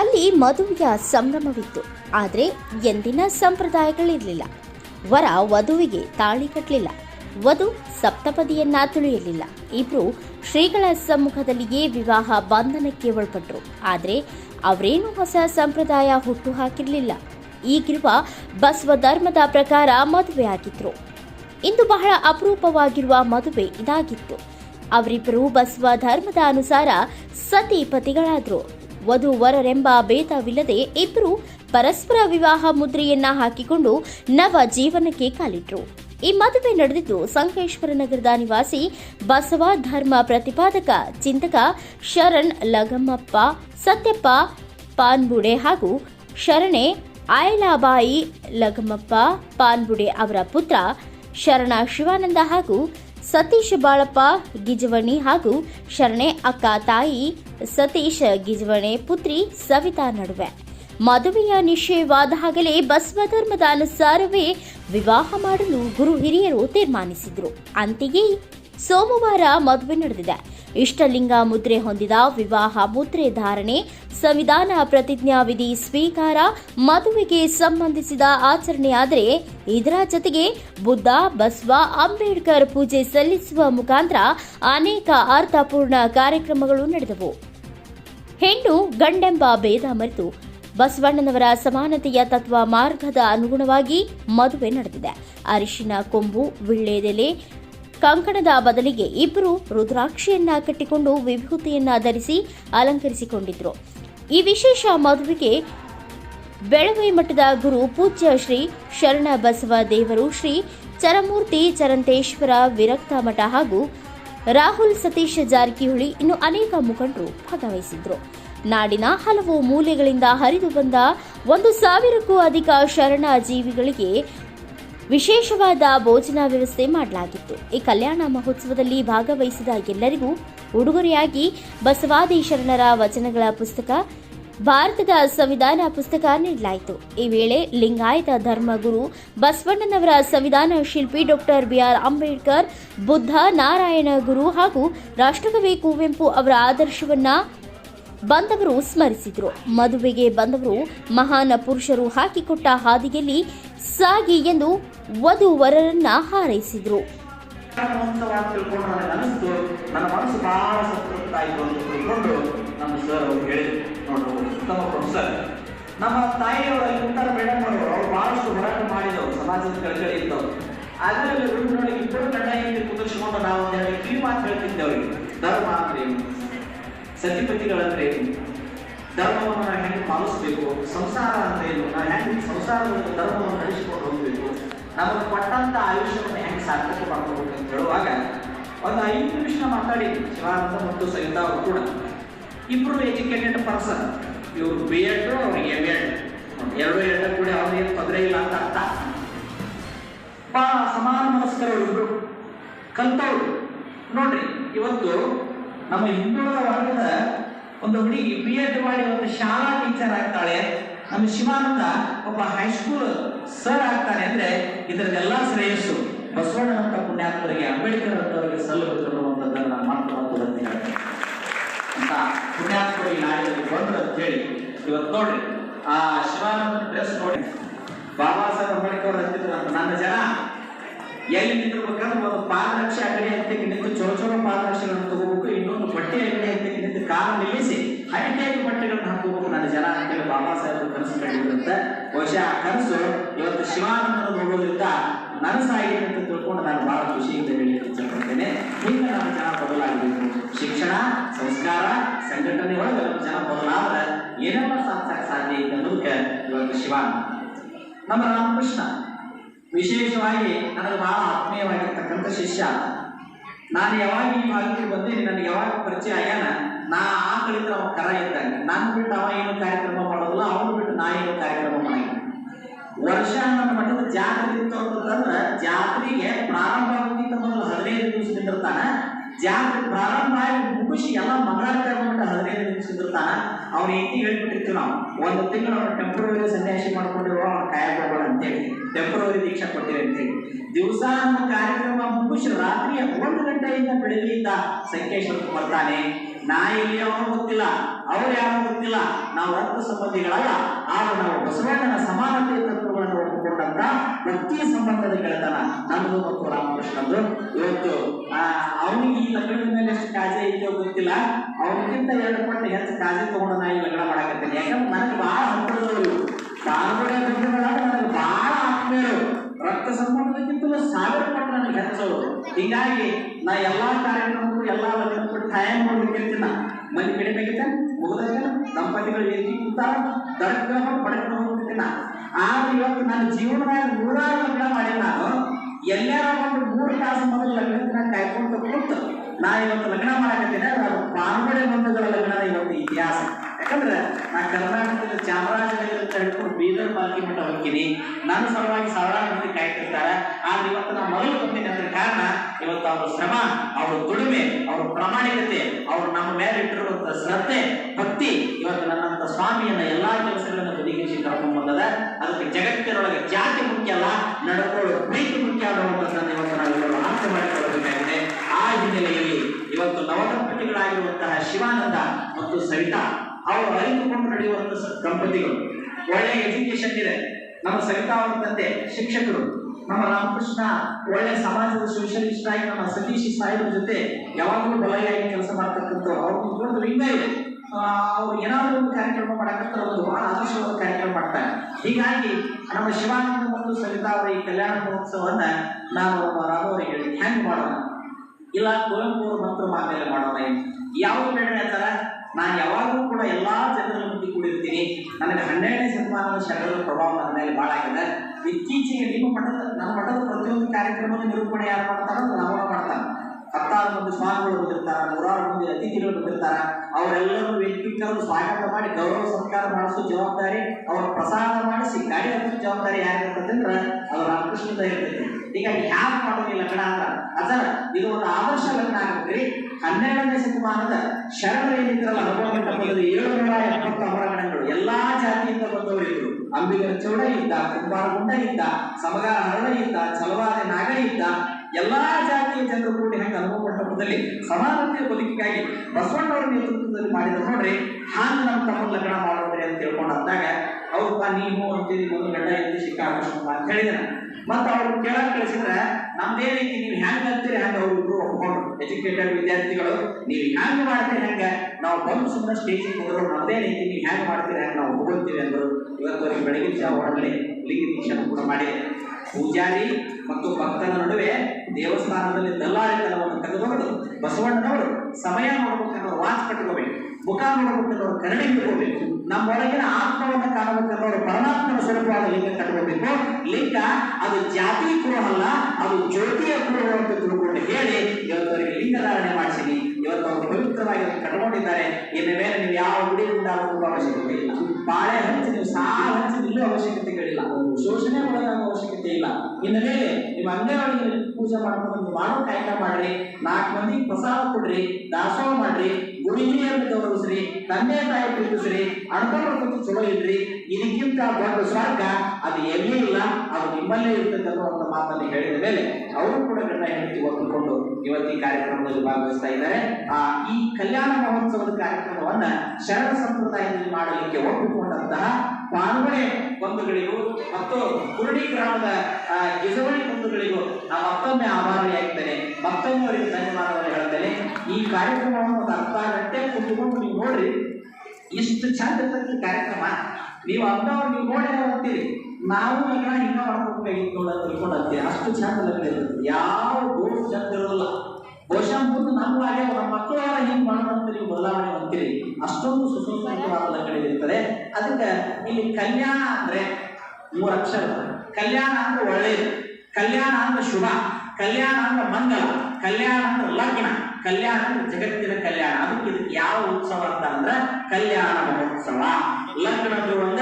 ಅಲ್ಲಿ ಮದುವೆಯ ಸಂಭ್ರಮವಿತ್ತು. ಆದರೆ ಎಂದಿನ ಸಂಪ್ರದಾಯಗಳಿರಲಿಲ್ಲ. ವರ ವಧುವಿಗೆ ತಾಳಿ ಕಟ್ಟಲಿಲ್ಲ ವಧು ಸಪ್ತಪದಿಯನ್ನ ತುಳಿಯಲಿಲ್ಲ. ಇಬ್ರು ಶ್ರೀಗಳ ಸಮ್ಮುಖದಲ್ಲಿಯೇ ವಿವಾಹ ಬಂಧನಕ್ಕೆ ಒಳಪಟ್ಟರು ಆದರೆ ಅವರೇನು ಹೊಸ ಸಂಪ್ರದಾಯ ಹುಟ್ಟು ಹಾಕಿರಲಿಲ್ಲ ಈಗಿರುವ ಬಸವ ಧರ್ಮದ ಪ್ರಕಾರ ಮದುವೆ ಆಗಿದ್ರು. ಇಂದು ಬಹಳ ಅಪರೂಪವಾಗಿರುವ ಮದುವೆ ಇದಾಗಿತ್ತು. ಅವರಿಬ್ಬರು ಬಸವ ಧರ್ಮದ ಅನುಸಾರ ಸತಿ ಪತಿಗಳಾದ್ರು ವಧು ವರರೆಂಬ ಭೇದವಿಲ್ಲದೆ ಇಬ್ಬರು ಪರಸ್ಪರ ವಿವಾಹ ಮುದ್ರೆಯನ್ನ ಹಾಕಿಕೊಂಡು ನವ ಜೀವನಕ್ಕೆ ಕಾಲಿಟ್ರು. ಈ ಮದುವೆ ನಡೆದಿದ್ದು ಸಂಕೇಶ್ವರ ನಗರದ ನಿವಾಸಿ ಬಸವ ಧರ್ಮ ಪ್ರತಿಪಾದಕ ಚಿಂತಕ ಶರಣ್ ಲಗಮ್ಮಪ್ಪ, ಸತ್ಯಪ್ಪ ಪಾನ್ಬುಡೆ ಹಾಗೂ ಶರಣೆ ಆಯಲಾಬಾಯಿ ಲಗಮ್ಮಪ್ಪ ಪಾನ್ಬುಡೆ ಅವರ ಪುತ್ರ ಶರಣ ಶಿವಾನಂದ ಹಾಗೂ ಸತೀಶ್ ಬಾಳಪ್ಪ, ಗಿಜವಣಿ ಹಾಗೂ ಶರಣೆ ಅಕ್ಕ ತಾಯಿ ಸತೀಶ್ ಗಿಜವಣೆ ಪುತ್ರಿ ಸವಿತಾ ನಡುವೆ. ಮದುವೆಯ ನಿಶ್ಚಯವಾದ ಹಾಗಲೇ ಬಸವ ಧರ್ಮದ ಅನುಸಾರವೇ ವಿವಾಹ ಮಾಡಲು ಗುರು ಹಿರಿಯರು ತೀರ್ಮಾನಿಸಿದ್ರು. ಅಂತೆಯೇ ಸೋಮವಾರ ಮದುವೆ ನಡೆದಿದೆ. ಇಷ್ಟಲಿಂಗ ಮುದ್ರೆ ಹೊಂದಿದ ವಿವಾಹ ಮುದ್ರೆ ಧಾರಣೆ, ಸಂವಿಧಾನ ಪ್ರತಿಜ್ಞಾ ವಿಧಿ ಸ್ವೀಕಾರ, ಮದುವೆಗೆ ಸಂಬಂಧಿಸಿದ ಆಚರಣೆಯಾದರೆ ಇದರ ಜೊತೆಗೆ ಬುದ್ಧ, ಬಸವ, ಅಂಬೇಡ್ಕರ್ ಪೂಜೆ ಸಲ್ಲಿಸುವ ಮುಖಾಂತರ ಅನೇಕ ಅರ್ಥಪೂರ್ಣ ಕಾರ್ಯಕ್ರಮಗಳು ನಡೆದವು. ಹೆಣ್ಣು ಗಂಡೆಂಬ ಭೇದ ಮರೆತು ಬಸವಣ್ಣನವರ ಸಮಾನತೆಯ ತತ್ವ ಮಾರ್ಗದ ಅನುಗುಣವಾಗಿ ಮದುವೆ ನಡೆದಿದೆ. ಅರಿಶಿನ, ಕೊಂಬು ವಿಳ್ಳೆದೆಲೆ ಕಂಕಣದ ಬದಲಿಗೆ ಇಬ್ಬರು ರುದ್ರಾಕ್ಷಿಯನ್ನ ಕಟ್ಟಿಕೊಂಡು ವಿಭೂತಿಯನ್ನ ಧರಿಸಿ ಅಲಂಕರಿಸಿಕೊಂಡಿದ್ರು. ಈ ವಿಶೇಷ ಮದುವೆಗೆ ಬೆಳವೈ ಮಠದ ಗುರು ಪೂಜ್ಯ ಶ್ರೀ ಶರಣ ಬಸವ ದೇವರು ಶ್ರೀ ಚರಮೂರ್ತಿ ಚರಂತೇಶ್ವರ ವಿರಕ್ತ ಮಠ ಹಾಗೂ ರಾಹುಲ್ ಸತೀಶ್ ಜಾರಕಿಹೊಳಿ ಇನ್ನು ಅನೇಕ ಮುಖಂಡರು ಭಾಗವಹಿಸಿದ್ರು. ನಾಡಿನ ಹಲವು ಮೂಲೆಗಳಿಂದ ಹರಿದು ಬಂದ ಒಂದು ಸಾವಿರಕ್ಕೂ ಅಧಿಕ ಶರಣ ಜೀವಿಗಳಿಗೆ ವಿಶೇಷವಾದ ಭೋಜನ ವ್ಯವಸ್ಥೆ ಮಾಡಲಾಗಿತ್ತು. ಈ ಕಲ್ಯಾಣ ಮಹೋತ್ಸವದಲ್ಲಿ ಭಾಗವಹಿಸಿದ ಎಲ್ಲರಿಗೂ ಉಡುಗೊರೆಯಾಗಿ ಬಸವಾದಿ ಶರಣರ ವಚನಗಳ ಪುಸ್ತಕ ಭಾರತದ ಸಂವಿಧಾನ ಪುಸ್ತಕ ನೀಡಲಾಯಿತು. ಈ ವೇಳೆ ಲಿಂಗಾಯತ ಧರ್ಮಗುರು ಬಸವಣ್ಣನವರ ಸಂವಿಧಾನ ಶಿಲ್ಪಿ doctor B R Ambedkar, Buddha Narayana Guru ಹಾಗೂ ರಾಷ್ಟ್ರಕವಿ ಕುವೆಂಪು ಅವರ ಆದರ್ಶವನ್ನ ಬಂದವರು ಸ್ಮರಿಸಿದರು. ಮದುವೆಗೆ ಬಂದವರು ಮಹಾನ್ ಪುರುಷರು ಹಾಕಿಕೊಟ್ಟ ಹಾದಿಯಲ್ಲಿ ಸಾಗಿ ಎಂದು ವಧು ವರರನ್ನ ಹಾರೈಸಿದ್ರು ನನ್ನ ಮನಸ್ಸು ಬಹಳ ಅಂತ ತಿಳ್ಕೊಂಡು ನಮ್ಮ ಸರ್ ಅವರು ಹೇಳಿದ್ರು. ಉತ್ತಮ ಪ್ರೊಫೆಸರ್. ನಮ್ಮ ತಾಯಿಯವರು ಕುಂತಾರ ಮೇಡಮ್ ಅವರು ಅವ್ರು ಬಹಳಷ್ಟು ಹೋರಾಟ ಮಾಡಿದವರು, ಸಮಾಜದ ಕಳಕಳಿ ಇದ್ದವರು. ಅದರಲ್ಲಿ ನೋಡಿ ಇಬ್ಬರು ಗಂಡ ಹಿಂದೆ ಕುದುರಿಸಿಕೊಂಡು ನಾವು ಒಂದೆರಡು ಕಿವಿ ಮಾತು ಹೇಳ್ತಿದ್ದೆ ಅವರಿಗೆ. ಧರ್ಮ ಅಂದ್ರೆ ಸತಿಪತಿಗಳಂದ್ರೆ ಧರ್ಮವನ್ನು ನಾವು ಹೆಂಗೆ ಪಾಲಿಸಬೇಕು? ಸಂಸಾರ ಅಂದ್ರೆ ಏನು? ನಾವು ಹೆಂಗೆ ಸಂಸಾರ ಧರ್ಮವನ್ನು ನಡೆಸಿಕೊಂಡು ಹೋಗಬೇಕು? ನಮಗೆ ಕೊಟ್ಟಂತ ಆಯುಷ್ಯವನ್ನು ಹೆಂಗೆ ಸಾರ್ಥಕ ಮಾಡ್ಕೋಬೇಕು ಅಂತ ಹೇಳುವಾಗ ಒಂದು ಐದು ನಿಮಿಷ ಮಾತಾಡಿ ಶಿವಾನಂದ ಮತ್ತು ಸಹಿತ ಅವರು ಕೂಡ ಇಬ್ಬರು ಎಜುಕೇಟೆಡ್ ಪರ್ಸನ್ ಇವರು ಬಿ ಎಡ್ ಅವ್ರಿಗೆ ಎಂ ಎಡ್ ಎರಡು ಎರಡು ಕೂಡ ಅವ್ರಿಗೆ ತೊಂದರೆ ಇಲ್ಲ ಅಂತ ಅರ್ಥ? ಬಹಳ ಸಮಾನ ಮನಸ್ಕರವರು ಕಲ್ತವ್ರು. ನೋಡ್ರಿ, ಇವತ್ತು ನಮ್ಮ ಹಿಂದುಳಿದ ವರ್ಗದ ಒಂದು ಹುಡುಗಿ ಬಿ ಎಡ್ ಮಾಡಿ ಒಂದು ಶಾಲಾ ಟೀಚರ್ ಆಗ್ತಾಳೆ. ನಮ್ಮ ಶಿವಾನಂದ ಒಬ್ಬ ಹೈಸ್ಕೂಲ್ ಸರ್ ಆಗ್ತಾನೆ ಅಂದ್ರೆ ಇದರದೆಲ್ಲ ಶ್ರೇಯಸ್ಸು. ಬಸವಣ್ಣನಂತ ಪುಣ್ಯಾತ್ಮರಿಗೆ, ಅಂಬೇಡ್ಕರ್ ಅಂತವರಿಗೆ ಸಲ್ಲಬೇಕು ಅನ್ನುವಂಥದ್ದನ್ನು ನಾನು ಮಾತು ಮಾತು ಅಂತ ಹೇಳ್ತೇನೆ. ಅಂತ ಪುಣ್ಯಾತ್ಮರು ಈ ನಾಡಿನಲ್ಲಿ ಬಂದ್ರು ಅಂತ ಹೇಳಿ ಇವತ್ತು ನೋಡ್ರಿ. ಆ ಶಿವಾನಂದ ಡ್ರೆಸ್ ನೋಡಿ. ಬಾಬಾ ಸಾಹೇಬ್ ಅಂಬೇಡ್ಕರ್ ಅಂತಿದ್ರು ಅಂತ ನನ್ನ ಜನ, ಎಲ್ಲಿ ನಿಂತಿರ್ಬೇಕಂದ್ರೆ ಒಂದು ಪಾದರಕ್ಷೆ ಅಗಡಿ ಅಂತ ನಿಂತು ಚೊರ ಚೊರ ಪಾದರಕ್ಷೆಗಳನ್ನು ತಗೋಬೇಕು. ಇನ್ನೊಂದು ಬಟ್ಟೆ ಅಗಡಿ ಅಂತ ನಿಂತು ಕಾಲು ನಿಲ್ಲಿಸಿ ಹೈಟೆಕ್ ಬಟ್ಟೆಗಳನ್ನು ಹಾಕೋಬೇಕು ನನ್ನ ಜನ ಅಂತೇಳಿ ಬಾಬಾ ಸಾಹೇಬ್ ಕನಸು ಕಂಡಿದ್ರಂತೆ ಬಹುಶಃ ಆ ಕನಸು ಇವತ್ತು ಶಿವಾನಂದನ ನೋಡೋದ್ರಿಂದ ನನಸಾಗಿದೆ ಅಂತ ತಿಳ್ಕೊಂಡು ನಾನು ಬಹಳ ಖುಷಿಯಿಂದ ಅಂತ ಇಷ್ಟಪಡ್ತೇನೆ ಹಿಂಗೆ ನನ್ನ ಜನ ಬದಲಾಗಬೇಕು. ಶಿಕ್ಷಣ, ಸಂಸ್ಕಾರ ಸಂಘಟನೆ ಒಳಗೆ ಜನ ಬದಲಾದ್ರೆ ಏನೆಲ್ಲ ಸಾಧಿಸಕ್ಕೆ ಸಾಧ್ಯ ಐತೆ ಅನ್ನೋದಕ್ಕೆ ಇವತ್ತು ಶಿವ ನಮ್ಮ ರಾಮಕೃಷ್ಣ, ವಿಶೇಷವಾಗಿ ನನಗೆ ಬಹಳ ಆತ್ಮೀಯವಾಗಿರ್ತಕ್ಕಂಥ ಶಿಷ್ಯ. ನಾನು ಯಾವಾಗ ಈ ಭಾಗಕ್ಕೆ ಬಂದೀನಿ ನನಗೆ ಯಾವಾಗ ಪರಿಚಯ ಆಗ್ಯಾನ, ನಾ ಆ ಕಳಿದ್ರೆ ಅವನ ಕರ ಇದ್ದಂಗೆ. ನಾನು ಬಿಟ್ಟು ಅವ ಏನು ಕಾರ್ಯಕ್ರಮ ಮಾಡೋದಿಲ್ಲ, ಅವನು ಬಿಟ್ಟು ನಾ ಏನು ಕಾರ್ಯಕ್ರಮ ಮಾಡಿಲ್ಲ ವರ್ಷ ನಮ್ಮ ಮಠದ ಜಾತ್ರೆ ಇತ್ತು ಅಂತಂದ್ರೆ ಜಾತ್ರೆಗೆ ಪ್ರಾರಂಭ ಆಗೋಕ್ಕಿಂತ ಮೊದಲು ಹದಿನೈದು ದಿವಸ ನಿಂದಿರ್ತಾನ. ಜಾತ್ರೆ ಪ್ರಾರಂಭ ಆಗಿ ಮುಗಿಸಿ ಎಲ್ಲ ಮಂಗಳಾರತಿ ಮಟ್ಟ ಹದಿನೈದು ನಿಮಿಷದಿರ್ತಾನ ಅವ್ನ ಹೆಂಡತಿ ಹೇಳ್ಬಿಟ್ಟಿರ್ತೀವಿ ನಾವು. ಒಂದು ತಿಂಗಳು ಅವ್ನ ಟೆಂಪ್ರವರಿ ಸನ್ಯಾಸಿ ಮಾಡ್ಕೊಂಡಿರುವ ಅವ್ನ ಕಾಯಬೇಡ ಅಂತೇಳಿ. ಟೆಂಪ್ರವರಿ ದೀಕ್ಷಾ ಕೊಟ್ಟಿರಿ ಅಂತೇಳಿ. ದಿವಸ ನಮ್ಮ ಕಾರ್ಯಕ್ರಮ ಮುಗಿಸಿ ರಾತ್ರಿ ಒಂದು ಗಂಟೆಯಿಂದ ಬೆಳಗ್ಗೆಯಿಂದ ಸಂಕೇಶ್ವರಕ್ಕೆ ಬರ್ತಾನೆ. ನಾ ಇಲ್ಲಿ ಅವನು ಗೊತ್ತಿಲ್ಲ, ಅವ್ರು ಯಾರು ಗೊತ್ತಿಲ್ಲ. ನಾವು ರಕ್ತ ಸಂಬಂಧಿಗಳಲ್ಲ. ಆದ್ರೆ ನಾವು ಬಸವಣ್ಣನ ಸಮಾನತೆ ತತ್ವಗಳನ್ನು ಒಪ್ಪಿಕೊಂಡಂತ ವ್ಯಕ್ತಿ ಸಂಬಂಧದ ಗೆಳೆತನ ನಮ್ದು ಮತ್ತು ರಾಮಕೃಷ್ಣಂದು ಇವತ್ತು ಅವನಿಗೆ ಈ ಲಗ್ನದ ಮೇಲೆ ಎಷ್ಟು ಕಾಜಿ ಐತೋ ಗೊತ್ತಿಲ್ಲ. ಅವನಿಗಿಂತ ಎರಡು ಪಟ್ಟು ಹೆಚ್ಚು ಕಾಜಿ ತಗೊಂಡು ನಾ ಈ ಲಗ್ನ ಮಾಡಕತ್ತೀನಿ. ಯಾಕಂದ್ರೆ ನನಗೆ ಬಹಳ ಹತ್ತಿರದವರು ಬಂಧುಗಳಾದ್ರೆ ನನಗೆ ಬಹಳ ಆತ್ಮೀಯರು ರಕ್ತ ಸಂಬಂಧಕ್ಕಿಂತಲೂ ಸಾವಿರ ಪಟ್ಟು ನನಗೆ ಹೆಚ್ಚವರು ಹೀಗಾಗಿ, ನಾ ಎಲ್ಲಾ ಕಾರ್ಯಕ್ರಮಕ್ಕೂ ಎಲ್ಲಾ ಲಗ್ನಕ್ಕೂ ಟೈಮ್ ನೋಡ್ಬೇಕಿರ್ತೀನಿ ಮನೆ ಕಡಿಮೆ ಮುಗಿದಾಗ ದಂಪತಿಗಳು ಎಲ್ಲಿ ಕೂತಾರ ದರ್ಗ ಪಡಕ್ರಮ ನಾ ಆದ್ರೆ ಇವತ್ತು ನನ್ನ ಜೀವನದಾಗ ನೂರಾರು ಲಗ್ನ ಮಾಡಿ ನಾನು. ಎಲ್ಲಾರ ಒಂದು ಮೂರು ತಾಸು ಮೊದಲು ನಾನು ಕಾಯ್ಕೊಂಡು ಕೂತು ನಾ ಇವತ್ತು ಲಗ್ನ ಮಾಡಕತ್ತೀನಿ. ಅದು ಪಾಲ್ಗೊಡೆ ಬಂಧುಗಳ ಲಗ್ನದ ಇವತ್ತು ಇತಿಹಾಸ. ಯಾಕಂದ್ರೆ ನಾ ಕರ್ನಾಟಕದ ಚಾಮರಾಜನಗರ ಹಿಡ್ಕೊಂಡು ಬೀದರ್ ಪಾಲ್ಕಿ ಮಠ ಹೋಗ್ತೀನಿ. ನನ್ನ ಸಲುವಾಗಿ ಸಾವಿರಾರು ಮಂದಿ ಕಾಯ್ತಿರ್ತಾರೆ. ಆದ್ರೆ ಇವತ್ತು ನಾ ಮೊದಲು ಬಂದಿನಿ ಅಂದ್ರೆ ಕಾರಣ ಇವತ್ತು ಅವ್ರ ಶ್ರಮ, ಅವ್ರ ದುಡಿಮೆ, ಅವ್ರ ಪ್ರಾಮಾಣಿಕತೆ, ಅವ್ರು ನಮ್ಮ ಮೇಲೆ ಇಟ್ಟಿರುವಂತ ಶ್ರದ್ಧೆ, ಭಕ್ತಿ ಇವತ್ತು ನನ್ನಂತ ಸ್ವಾಮಿಯನ್ನ ಎಲ್ಲಾ ಬಂದದ ಅದಕ್ಕೆ ಜಗತ್ತಿನೊಳಗೆ ಜಾತಿ ಮುಖ್ಯ ಅಲ್ಲ ನಡ್ಕೊಳ್ಳೋ ಪ್ರೀತಿ ಮುಖ್ಯ ಅನ್ನುವಂಥದ್ದನ್ನು ಇವತ್ತು ನಾವು ಅರ್ಥ ಮಾಡಿಕೊಳ್ಳಬೇಕಾಗಿದೆ. ಆ ಹಿನ್ನೆಲೆಯಲ್ಲಿ ಇವತ್ತು ನವದಂಪತಿಗಳಾಗಿರುವಂತಹ ಶಿವಾನಂದ ಮತ್ತು ಸವಿತಾ, ಅವರು ಅರಿತುಕೊಂಡು ನಡೆಯುವಂತಹ ದಂಪತಿಗಳು. ಒಳ್ಳೆ ಎಜುಕೇಶನ್ ಇದೆ. ನಮ್ಮ ಸವಿತಾ ಅವರ ತಂದೆ, ಶಿಕ್ಷಕರು. ನಮ್ಮ ರಾಮಕೃಷ್ಣ ಒಳ್ಳೆ ಸಮಾಜದ ಸೋಷಿಯಲಿಸ್ಟ್ ಆಗಿ ನಮ್ಮ ಸತೀಶ್ ಸಾಹೇಬ್ರ ಜೊತೆ ಯಾವಾಗಲೂ ಬಲಯಾಗಿ ಕೆಲಸ ಮಾಡ್ತಕ್ಕಂಥ ಅವ್ರ ಇದೆ. ಅವ್ರು ಏನಾದರೂ ಒಂದು ಕಾರ್ಯಕ್ರಮ ಮಾಡಕತ್ತಾರೆ ಒಂದು ಬಹಳ ಆದರ್ಶವಾದ ಕಾರ್ಯಕ್ರಮ ಮಾಡ್ತಾರೆ. ಹೀಗಾಗಿ ನಮ್ಮ ಶಿವಾನಂದ ಮತ್ತು ಸವಿತಾ ಅವರ ಈ ಕಲ್ಯಾಣ ಮಹೋತ್ಸವವನ್ನ ನಾವು ನಮ್ಮ ರಾಮವರಿಗೆ ಹೇಳಿ ಹೆಂಗೆ ಮಾಡೋಣ? ಇಲ್ಲ ಕುವೆಂಪು ಮಂತ್ರ ಮಾಮೇಲೆ ಮಾಡೋಣ ಯಾವ ಬೇಡ ಹೇಳ್ತಾರ ನಾನು ಯಾವಾಗಲೂ ಕೂಡ ಎಲ್ಲಾ ಜನರ ಮುಂದೆ ಕೂಡಿರ್ತೀನಿ. ನನಗೆ ಹನ್ನೆರಡನೇ ಶತಮಾನದ ಶರಣರ ಪ್ರಭಾವ ನನ್ನ ಮೇಲೆ ಭಾಳ ಆಗಿದೆ. ಇತ್ತೀಚೆಗೆ ನಿಮ್ಮ ಮಠದ, ನಮ್ಮ ಮಠದ ಪ್ರತಿಯೊಂದು ಕಾರ್ಯಕ್ರಮದ ನಿರೂಪಣೆ ಯಾರು ಮಾಡ್ತಾರ ನಾವು ಮಾಡ್ತಾರೆ ಹತ್ತಾರು ಮಂದಿ ಸ್ವಾಮಿಗಳು ಬಂದಿರ್ತಾರೆ, ನೂರಾರು ಮಂದಿ ಅತಿಥಿಗಳು ಬಂದಿರ್ತಾರ. ಅವರೆಲ್ಲರೂ ವ್ಯಕ್ತಿ ಸ್ವಾಗತ ಮಾಡಿ, ಗೌರವ ಸತ್ಕಾರ ಮಾಡಿಸೋ ಜವಾಬ್ದಾರಿ, ಅವ್ರ ಪ್ರಸಾದ ಮಾಡಿಸಿ, ಗಾಡಿ ಹಚ್ಚೋ ಜವಾಬ್ದಾರಿ ಯಾರಿರ್ತದಂದ್ರೆ ಅವ್ರ ರಾಮಕೃಷ್ಣದ ಇರ್ತೈತಿ ಹೀಗಾಗಿ ಯಾವ ಮಾಡೋದು ಲಗ್ನ ಅಂತ ಅದರ ಇದು ಒಂದು ಆದರ್ಶ ಲಗ್ನ ಆಗ್ಬೇಕ್ರಿ ಹನ್ನೆರಡನೇ ಶತಮಾನದ ಶರಣರು ಏನಿದ್ರಲ್ಲ ಹನುಮ ಏಳು ನೂರ ಎಪ್ಪತ್ತು ಅಮರಗಣಗಳು ಎಲ್ಲಾ ಜಾತಿಯಿಂದ ಬಂದವರು ಇದ್ರು. ಅಂಬಿಗರ ಚೌಡ ಇದ್ದ ಕುಂಬಾರಗುಂಡ ಇದ್ದ ಸಮಗಾರ ಹರಣ ಇದ್ದ ಚಲವಾದಿ ನಾಗ ಇದ್ದ ಎಲ್ಲಾ ಜಾತಿಯ ಜನರು ಕೂಡಿ ಹೆಂಗೆ ಹನುಮ ಮಂಟಪದಲ್ಲಿ ಸಮಾನತೆಯ ಬದುಕಿಗಾಗಿ ಬಸವಣ್ಣವರ ನೇತೃತ್ವದಲ್ಲಿ ಮಾಡಿದ್ರು ನೋಡ್ರಿ ಹಾಂಗ ನಮ್ಮ ತಮ್ಮ ಲಗ್ನ ಮಾಡೋದ್ರಿ ಅಂತ ತಿಳ್ಕೊಂಡು ಅಂದಾಗ ಅವ್ರಪ್ಪ ನೀವು ಅಂತೀರಿ ಒಂದು ಗಂಡ ಎದ್ದು ಶಿಕ್ಕ ಅಂತ ಹೇಳಿದೆ ಮತ್ತೆ ಅವ್ರು ಕೇಳಕ್ ಕಳಿಸಿದ್ರೆ ರೀತಿ ನೀವು ಹ್ಯಾಂಗ ಅಂತೀರಿ ಹ್ಯಾಂಗ ಅವ್ರು ಒಪ್ಕೊಂಡು ಎಜುಕೇಟೆಡ್ ವಿದ್ಯಾರ್ಥಿಗಳು, ನೀವು ಹ್ಯಾಂಗ ಮಾಡ್ತೀರಿ ಹಂಗ? ನಾವು ಬಂದು ಸುಮ್ಮನೆ ಸ್ಟೇಜಿಗೆ ಹೋದ್ರು ನಮ್ದೇನೈತಿ ನೀವು ಹ್ಯಾಂಗೆ ಮಾಡ್ತೀರಿ ಹಂಗ ನಾವು ಹೋಗ್ತೀವಿ ಅಂದರು ಇವತ್ತವರೆಗೆ ಬೆಳಗಿನ ಜಾವ ಒಳಗಡೆ ಲಿಂಗ ದೀಕ್ಷೆನ ಕೂಡ ಮಾಡಿದೆ ಪೂಜಾರಿ ಮತ್ತು ಭಕ್ತನ ನಡುವೆ ದೇವಸ್ಥಾನದಲ್ಲಿ ದಲ್ಲಾಳಿತನವನ್ನು ತೆಗೆದುಕೊಂಡು ಬಸವಣ್ಣನವರು ಸಮಯ ನೋಡ್ಬೇಕನ್ನೋ ವಾಚ್ ಕಟ್ಕೋಬೇಕು ಮುಖ ನೋಡ್ಬೇಕನ್ನೋರು ಕರಡಿ ಇಟ್ಕೋಬೇಕು ನಮ್ಮ ಒಳಗಿನ ಆತ್ಮವನ್ನು ಕಾಣಬೇಕನ್ನೋರು ಪರಮಾತ್ಮನ ಸ್ವರೂಪವಾದ ಲಿಂಗ ಕಟ್ಕೋಬೇಕು ಲಿಂಗ ಅದು ಜಾತಿ ಕುರು ಅಲ್ಲ ಅದು ಜ್ಯೋತಿಯ ಕುರು ಅಂತ ತಿಳ್ಕೊಂಡು ಹೇಳಿ ಇವತ್ತವರಿಗೆ ಲಿಂಗಧಾರಣೆ ಮಾಡಿಸಿನಿ. ಇವತ್ತು ಅವರು ಪವಿತ್ರವಾಗಿ ಕಟ್ಕೊಂಡಿದ್ದಾರೆ ಇನ್ನು ಮೇಲೆ ನೀವು ಯಾವ ಗುಡಿ ಉಂಟಾಗುವ ಅವಶ್ಯಕತೆ ಇಲ್ಲ. ಬಾಳೆ ಹಂಚಿ ನೀವು ಸಾಲ ಹಂಚಿ ನಿಲ್ಲುವ ಅವಶ್ಯಕತೆಗಳಿಲ್ಲ ಶೋಷಣೆ ಮಾಡುವ ಅವಶ್ಯಕತೆ ಇಲ್ಲ. ಇನ್ನು ಮೇಲೆ ನೀವು ಅಂಗನವಾಡಿ ಪೂಜೆ ಮಾಡ್ಕೊಂಡು ಮಾಡೋ ಕಾಯಕ ಮಾಡ್ರಿ. ನಾಲ್ಕು ಮಂದಿಗೆ ಪ್ರಸಾದ ಕೊಡ್ರಿ, ದಾಸೋಹ ಮಾಡ್ರಿ ಗುಡಿ ಹಿರಿಯರನ್ನು ಗೌರವಿಸ್ರಿ, ತಂದೆ ತಾಯಿ ಪ್ರೀತಿಸ್ರಿ ಅಣ್ಣ ಚಲೋ ಇಡ್ರಿ ಇದಕ್ಕಿಂತ ದೊಡ್ಡ ಸ್ವರ್ಗ ಅದು ಎಲ್ಲಿ ಇಲ್ಲ, ಅದು ನಿಮ್ಮಲ್ಲೇ ಇರ್ತಕ್ಕಂಥ ಅನ್ನುವಂಥ ಮಾತನ್ನು ಹೇಳಿದ ಮೇಲೆ ಅವರು ಕೂಡ ಗಂಡ ಹೆಂಡತಿ ಒಪ್ಪಿಕೊಂಡು ಇವತ್ತು ಈ ಕಾರ್ಯಕ್ರಮದಲ್ಲಿ ಭಾಗವಹಿಸ್ತಾ ಇದ್ದಾರೆ. ಆ, ಈ ಕಲ್ಯಾಣ ಮಹೋತ್ಸವದ ಕಾರ್ಯಕ್ರಮವನ್ನ ಶರಣ ಸಂಪ್ರದಾಯದಲ್ಲಿ ಮಾಡಲಿಕ್ಕೆ ಒಪ್ಪಿಕೊಂಡಂತಹ ಪಾಲ್ಗೊಡೆ ಬಂಧುಗಳಿಗೂ ಮತ್ತು ಕುರುಡಿ ಗ್ರಾಮದ ಗಿಜವಳಿ ಬಂಧುಗಳಿಗೂ ನಾನು ಮತ್ತೊಮ್ಮೆ ಆಭಾರಿಯಾಗಿದ್ದೇನೆ ಮತ್ತೊಮ್ಮೆ ಅವರಿಗೆ ಧನ್ಯವಾದವನ್ನು ಹೇಳ್ತೇನೆ ಈ ಕಾರ್ಯಕ್ರಮವನ್ನು ಒಂದು ಅರ್ಧ ಗಂಟೆ ಕುತ್ಕೊಂಡು ನೀವು ನೋಡ್ರಿ, ಇಷ್ಟು ಚಂದ ಕಾರ್ಯಕ್ರಮ ನೀವು ಅಂದವ್ರು ನೀವು ನೋಡಿ ಅಂತೀರಿ. ನಾವು ಈಗ ಹಿಂಗ ಮಾಡ್ಕೋಬೇಕಾಗಿತ್ತು ನೋಡ ತಿಳ್ಕೊಂಡು ಅಂತೀರಿ ಅಷ್ಟು ಚಂದ ಲಗ್ನ ಯಾವ ಗೋಸ್ ಚಂದ ಇರೋದಿಲ್ಲ. ಬಹುಶಃ ಮುಂದೆ ನಮ್ಮ ಹಾಗೆ ನಮ್ಮ ಮಕ್ಕಳು ಹಿಂಗೆ ಮಾಡೋಣ ನೀವು ಬದಲಾವಣೆ ಅಂತೀರಿ. ಅಷ್ಟೊಂದು ಸುಸಂಸ್ಕೃತವಾದ ಲಗ್ನ ಇರ್ತದೆ. ಅದಕ್ಕೆ ಇಲ್ಲಿ ಕಲ್ಯಾಣ ಅಂದ್ರೆ ಮೂರು ಅಕ್ಷರ ಕಲ್ಯಾಣ ಅಂದ್ರೆ ಒಳ್ಳೆಯದು ಕಲ್ಯಾಣ ಅಂದ್ರೆ ಶುಭ. ಕಲ್ಯಾಣ ಅಂದ್ರೆ ಮಂಗಳ ಕಲ್ಯಾಣ ಅಂದ್ರೆ ಲಗ್ನ. ಕಲ್ಯಾಣ ಅಂದ್ರೆ ಜಗತ್ತಿನ ಕಲ್ಯಾಣ ಅದಕ್ಕೆ ಇದಕ್ಕೆ ಯಾವ ಉತ್ಸವ ಅಂತ ಅಂದ್ರೆ ಕಲ್ಯಾಣ ಮಹೋತ್ಸವ ಲಗ್ನದ್ದು ಒಂದ